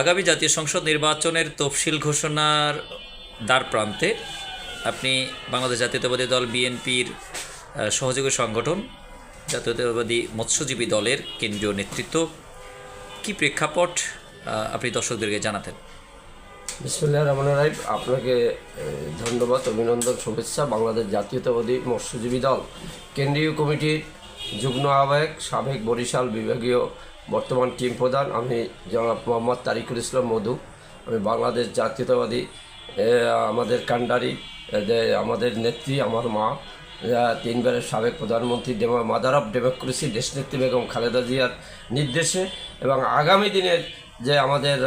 আগামী জাতীয় সংসদ নির্বাচনের তফসিল ঘোষণার দ্বার প্রান্তে আপনি বাংলাদেশ জাতীয়তাবাদী দল বিএনপির সহযোগী সংগঠন, জাতীয়তাবাদী মৎস্যজীবী দলের কেন্দ্রীয় নেতৃত্ব কি প্রেক্ষাপট আপনি দর্শকদেরকে জানাতেন? বিসমুল্লাহ রহমান রাহিম আপনাকে ধন্যবাদ, অভিনন্দন, শুভেচ্ছা। বাংলাদেশ জাতীয়তাবাদী মৎস্যজীবী দল কেন্দ্রীয় কমিটির যুগ্ম আহ্বায়ক, সাবেক বরিশাল বিভাগীয় বর্তমান টিম প্রধান, আমি জনাব মোহাম্মদ তারিকুল ইসলাম মধু। আমি বাংলাদেশ জাতীয়তাবাদী আমাদের কান্ডারি আমাদের নেত্রী, আমার মা তিনবারের সাবেক প্রধানমন্ত্রী ডেমো মাদার অফ ডেমোক্রেসি, দেশনেত্রী বেগম খালেদা জিয়ার নির্দেশে এবং আগামী দিনের যে আমাদের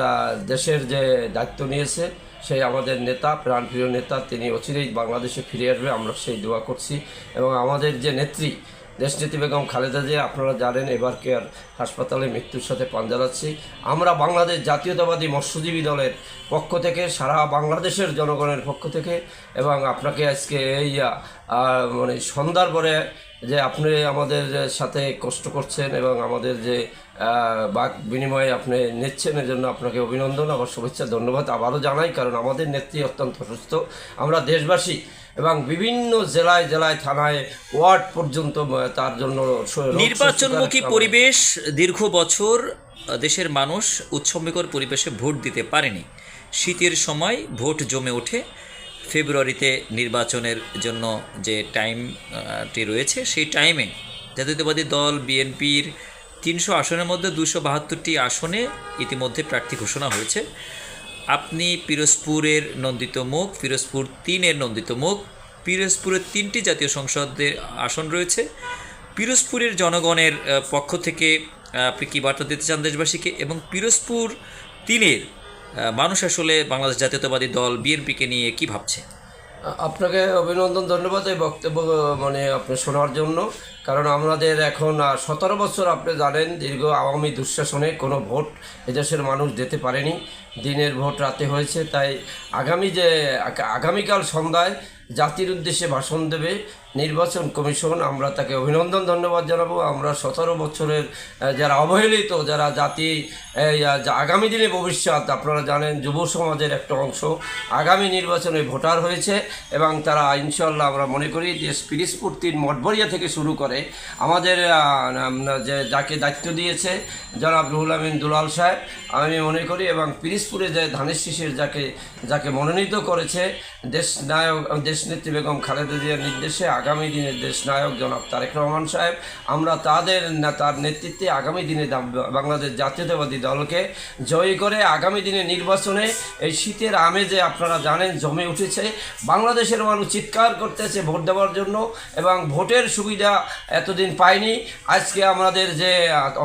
দেশের যে দায়িত্ব নিয়েছে, সেই আমাদের নেতা, প্রাণপ্রিয় নেতা, তিনি অচিরেই বাংলাদেশে ফিরে আসবে, আমরা সেই দোয়া করছি। এবং আমাদের যে নেত্রী দেশনেত্রী বেগম খালেদা জিয়া, আপনারা জানেন এবার কেয়ার হাসপাতালে মৃত্যুর সাথে পান পাঞ্জালাচ্ছি আমরা বাংলাদেশ জাতীয়তাবাদী মৎস্যজীবী দলের পক্ষ থেকে, সারা বাংলাদেশের জনগণের পক্ষ থেকে, এবং আপনাকে আজকে এই মানে সন্ধ্যার পরে যে আপনি আমাদের সাথে কষ্ট করছেন এবং আমাদের যে বাক বিনিময়ে আপনি নিচ্ছেন এর জন্য আপনাকে অভিনন্দন আবার শুভেচ্ছা ধন্যবাদ। আবারও জানাই কারণ আমাদের নেত্রী অত্যন্ত অসুস্থ আমরা দেশবাসী এবং বিভিন্ন জেলায় জেলায় থানায় ওয়ার্ড পর্যন্ত তার জন্য নির্বাচনমুখী পরিবেশ দীর্ঘ বছর দেশের মানুষ উৎসবমুখর পরিবেশে ভোট দিতে পারেনি। শীতের সময় ভোট জমে ওঠে। ফেব্রুয়ারিতে নির্বাচনের জন্য যে টাইমটি রয়েছে সেই টাইমে জাতীয়তাবাদী দল বিএনপির তিনশো আসনের মধ্যে দুশো বাহাত্তরটি আসনে ইতিমধ্যে প্রার্থী ঘোষণা হয়েছে। আপনি পিরোজপুরের নন্দিত মুখ, পিরোজপুর তিনের নন্দিত মুখ, পিরোজপুরের তিনটি জাতীয় সংসদের আসন রয়েছে। পিরোজপুরের জনগণের পক্ষ থেকে আপনি কী বার্তা দিতে চান দেশবাসীকে? এবং পিরোজপুর তিনের মানুষ আসলে বাংলাদেশ জাতীয়তাবাদী দল, বিএনপিকে নিয়ে কি ভাবছে? আপনাকে অভিনন্দন, ধন্যবাদ এই বক্তব্য মানে আপনি শোনার জন্য। কারণ আমাদের এখন সতেরো বছর আপনি জানেন, দীর্ঘ আওয়ামী দুঃশাসনে কোনো ভোট এদেশের মানুষ দিতে পারেনি। দিনের ভোট রাতে হয়েছে, তাই আগামী যে আগামীকাল সন্ধ্যায় জাতির উদ্দেশ্যে ভাষণ দেবে নির্বাচন কমিশন। আমরা তাকে অভিনন্দন, ধন্যবাদ জানাব। আমরা সতেরো বছরের যারা অবহেলিত, যারা জাতি আগামী দিনে ভবিষ্যৎ, আপনারা জানেন, যুব সমাজের একটা অংশ, আগামী নির্বাচনে ভোটার হয়েছে এবং তারা ইনশাল্লাহ আমরা মনে করি যে পিরিসপূর্তির মঠবরিয়া থেকে শুরু করে আমাদের যে যাকে দায়িত্ব দিয়েছে জনাব রুহুল আমিন দুলাল সাহেব, আমি মনে করি এবং পিরিসপুরে যে ধানের শিশির যাকে যাকে মনোনীত করেছে দেশ নায়ক দেশনেত্রী বেগম খালেদা জিয়ার নির্দেশে আগামী দিনের দেশ নায়ক জনাব তারেক রহমান সাহেব, আমরা তাদের তার নেতৃত্বে আগামী দিনে বাংলাদেশ জাতীয়তাবাদী দলকে জয়ী করে আগামী দিনে নির্বাচনে এই শীতের আমেজে আপনারা জানেন জমে উঠেছে। বাংলাদেশের মানুষ চিৎকার করতেছে ভোট দেওয়ার জন্য এবং ভোটের সুবিধা এতদিন পাইনি। আজকে আমাদের যে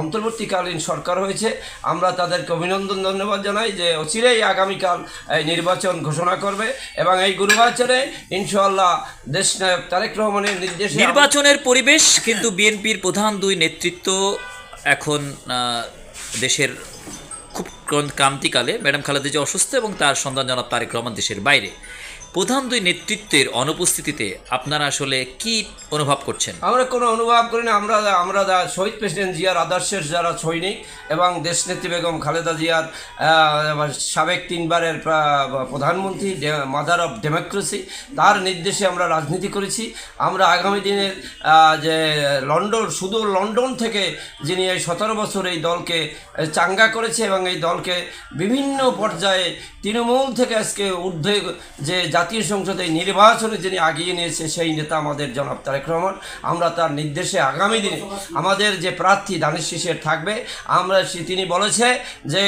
অন্তর্বর্তীকালীন সরকার হয়েছে, আমরা তাদেরকে অভিনন্দন ধন্যবাদ জানাই যে অচিরেই আগামীকাল এই নির্বাচন ঘোষণা করবে এবং এই গুরুবাচনে ইনশাআল্লাহ দেশনায়ক তারেক রহমানের নির্দেশে নির্বাচনের পরিবেশ কিন্তু বিএনপির প্রধান দুই নেতৃত্ব এখন দেশের খুব ক্রান্তিকালে। ম্যাডাম খালেদা জিয়া অসুস্থ এবং তার সন্তান জনাব তারেক রহমান দেশের বাইরে। প্রধান দুই নেতৃত্বের অনুপস্থিতিতে আপনারা আসলে কি অনুভব করছেন? আমরা কোনো অনুভব করি না। আমরা আমরা শহীদ প্রেসিডেন্ট জিয়ার আদর্শের যারা সৈনিক এবং দেশনেত্রী বেগম খালেদা জিয়ার সাবেক তিনবারের প্রধানমন্ত্রী মাদার অফ ডেমোক্রেসি, তার নির্দেশে আমরা রাজনীতি করেছি। আমরা আগামী দিনের যে লন্ডন, শুধু লন্ডন থেকে যিনি এই সতেরো বছর এই দলকে চাঙ্গা করেছে এবং এই দলকে বিভিন্ন পর্যায়ে তৃণমূল থেকে আজকে ঊর্ধ্বে যে জাতীয় সংসদে নির্বাচনে যিনি আগিয়ে নিয়েছে সেই নেতা আমাদের জনাব তারেক রহমান। আমরা তার নির্দেশে আগামী দিনে আমাদের যে প্রার্থী দানিশ শীষের থাকবে, আমরা তিনি বলেছে যে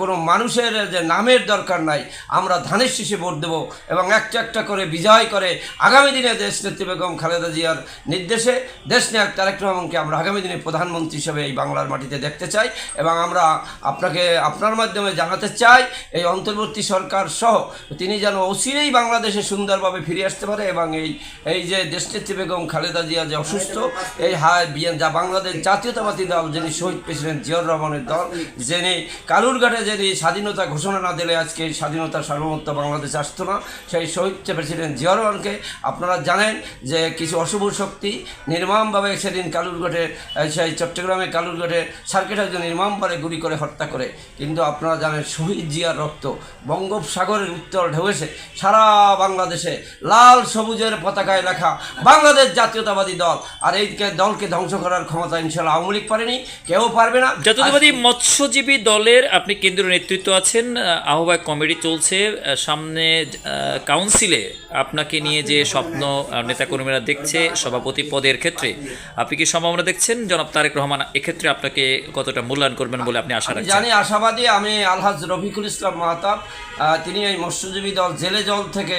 কোনো মানুষের যে নামের দরকার নাই, আমরা ধানের শীষে ভোট দেবো এবং একটা একটা করে বিজয় করে আগামী দিনে দেশ নেত্রী বেগম খালেদা জিয়ার নির্দেশে দেশ নায়ক তারেক রহমানকে আমরা আগামী দিনে প্রধানমন্ত্রী হিসেবে এই বাংলার মাটিতে দেখতে চাই এবং আমরা আপনাকে, আপনার মাধ্যমে জানাতে চাই, এই অন্তর্বর্তী সরকার সহ তিনি যেন অচিরেই বাংলাদেশ বাংলাদেশে সুন্দরভাবে ফিরে আসতে পারে এবং এই এই যে দেশনেত্রী বেগম খালেদা জিয়া যে অসুস্থ, এই যা বাংলাদেশ জাতীয়তাবাদী দল, যিনি শহীদ প্রেসিডেন্ট জিয়াউর রহমানের দল, যিনি কালুরঘাটে যিনি স্বাধীনতা ঘোষণা না দিলে আজকে স্বাধীনতা সার্বভৌমত্ব বাংলাদেশ আসতো না, সেই শহীদ প্রেসিডেন্ট জিয়াউর রহমানকে আপনারা জানেন যে কিছু অশুভ শক্তি নির্মমভাবে সেদিন কালুরঘাটে সেই চট্টগ্রামে কালুরঘাটে সার্কিট হাউসে নির্মমভাবে গুলি করে হত্যা করে। কিন্তু আপনারা জানেন শহীদ জিয়ার রক্ত বঙ্গোপসাগরের উত্তর ঢেউয়েছে সারা বাংলাদেশে। লাল সবুজের পতাকায় লেখা বাংলাদেশ জাতীয়তাবাদী দল। আর এই দলকে ধ্বংস করার ক্ষমতা ইনশাল্লাহ আওয়ামী লীগ পারেনি কেউ পারবে না। জাতীয়তাবাদী মৎস্যজীবী দলের আপনি কেন্দ্রীয় নেতৃত্ব আছেন আহ্বায়ক কমিটি চলছে সামনে কাউন্সিলে আপনাকে নিয়ে যে স্বপ্ন নেতাকর্মীরা দেখছে সভাপতি পদের ক্ষেত্রে। আপনি কি সম্ভাবনা দেখছেন? জনাব তারেক রহমান এক্ষেত্রে আপনাকে কতটা মূল্যায়ন করবেন বলে আপনি আশা রাখছেন? জানি আশাবাদী আমি আলহাজ রফিকুল ইসলাম মাহতাব তিনি এই মৎস্যজীবী দল জেলে জল থেকে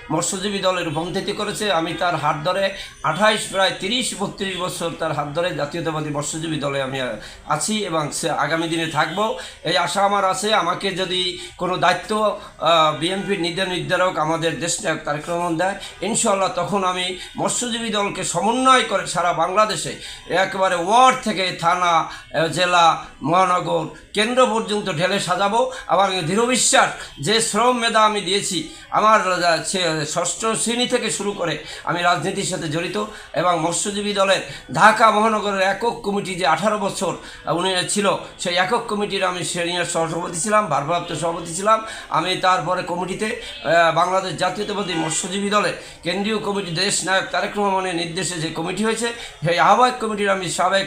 মৎস্যজীবী দলের রূপান্তরিত করেছে। আমি তার হাত ধরে আঠাইশ, প্রায় তিরিশ, বত্রিশ বছর তার হাত ধরে জাতীয়তাবাদী মৎস্যজীবী দলে আমি আছি এবং সে আগামী দিনে থাকব। এই আশা আমার আছে। আমাকে যদি কোনো দায়িত্ব বিএনপির নির্দেশ নির্ধারক আমাদের দেশ নায়ক তারেক রহমান দেয় ইনশাল্লাহ তখন আমি মৎস্যজীবী দলকে সমন্বয় করে সারা বাংলাদেশে একেবারে ওয়ার্ড থেকে থানা জেলা, মহানগর কেন্দ্র পর্যন্ত ঢেলে সাজাবো। এবং দৃঢ় বিশ্বাস যে শ্রম মেধা আমি দিয়েছি, আমার ষষ্ঠ শ্রেণি থেকে শুরু করে আমি রাজনীতির সাথে জড়িত এবং মৎস্যজীবী দলের ঢাকা মহানগরের একক কমিটি যে আঠারো বছর উনি ছিল, সেই একক কমিটির আমি সিনিয়র সহসভাপতি ছিলাম, ভারপ্রাপ্ত সভাপতি ছিলাম। আমি তারপরে কমিটিতে বাংলাদেশ জাতীয়তাবাদী মৎস্যজীবী দলের কেন্দ্রীয় কমিটি দেশ নায়ক তারেক রহমানের নির্দেশে যে কমিটি হয়েছে, সেই আহ্বায়ক কমিটির আমি সাবেক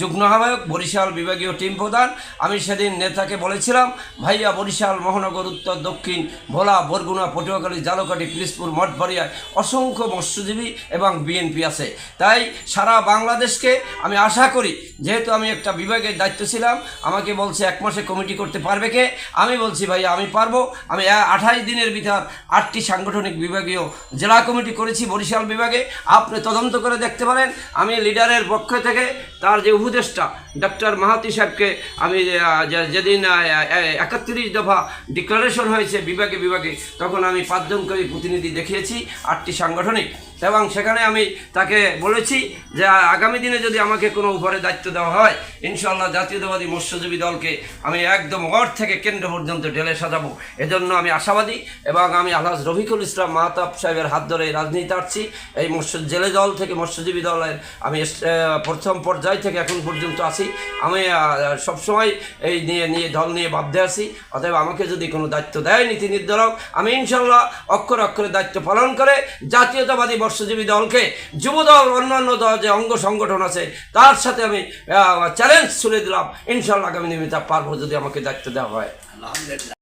যুগ্ম আহ্বায়ক বরিশাল বিভাগীয় টিম প্রধান। আমি সেদিন নেতাকে বলেছিলাম, ভাইয়া বরিশাল মহানগর উত্তর দক্ষিণ ভোলা, বরগুনা, পটুয়াখালী, জালকাঠি পিরিসপুর মঠবাড়িয়ায় অসংখ্য মৎস্যজীবী এবং বিএনপি আছে। তাই সারা বাংলাদেশকে আমি আশা করি, যেহেতু আমি একটা বিভাগের দায়িত্ব ছিলাম, আমাকে বলছে এক মাসে কমিটি করতে পারবে কে? আমি বলছি ভাইয়া আমি পারব। আমি আঠাইশ দিনের ভিতর আটটি সাংগঠনিক বিভাগীয় জেলা কমিটি করেছি বরিশাল বিভাগে। আপনি তদন্ত করে দেখতে পারেন, আমি লিডারের পক্ষ থেকে তার যে উপদেষ্টা ডক্টর মাহাতি সাহেবকে আমি যেদিন একত্রিশ দফা ডিক্লারেশন হয়েছে বিভাগে বিভাগে, তখন আমি পাঁচজন করে প্রতিনিধি দেখিয়েছি আটটি সাংগঠনিক। এবং সেখানে আমি তাকে বলেছি যে, আগামী দিনে যদি আমাকে কোনো উপরে দায়িত্ব দেওয়া হয় ইনশাল্লাহ জাতীয়তাবাদী মৎস্যজীবী দলকে আমি একদম ওয়ার্ড থেকে কেন্দ্র পর্যন্ত ঢেলে সাজাবো। এজন্য আমি আশাবাদী এবং আমি আলহাজ রফিকুল ইসলাম মাহতাব সাহেবের হাত ধরে রাজনীতি আসছি। এই মৎস্য, জেলে দল থেকে মৎস্যজীবী দলের আমি প্রথম পর্যায় থেকে এখন পর্যন্ত আছি। আমি সবসময় এই নিয়ে নিয়ে, দল নিয়ে ভাবতে আছি অতএব আমাকে যদি কোনো দায়িত্ব দেয় নীতি নির্ধারক, আমি ইনশাল্লাহ অক্ষর অক্ষরে দায়িত্ব পালন করে জাতীয়তাবাদী মৎস্যজীবী দলকে যুব দল অন্যান্য দল যে অঙ্গ সংগঠন আছে, তার সাথে আমি চ্যালেঞ্জ ছুড়ে দিলাম। ইনশাল্লাহ আগামী দিনে তা পারব যদি আমাকে দায়িত্ব দেওয়া হয়।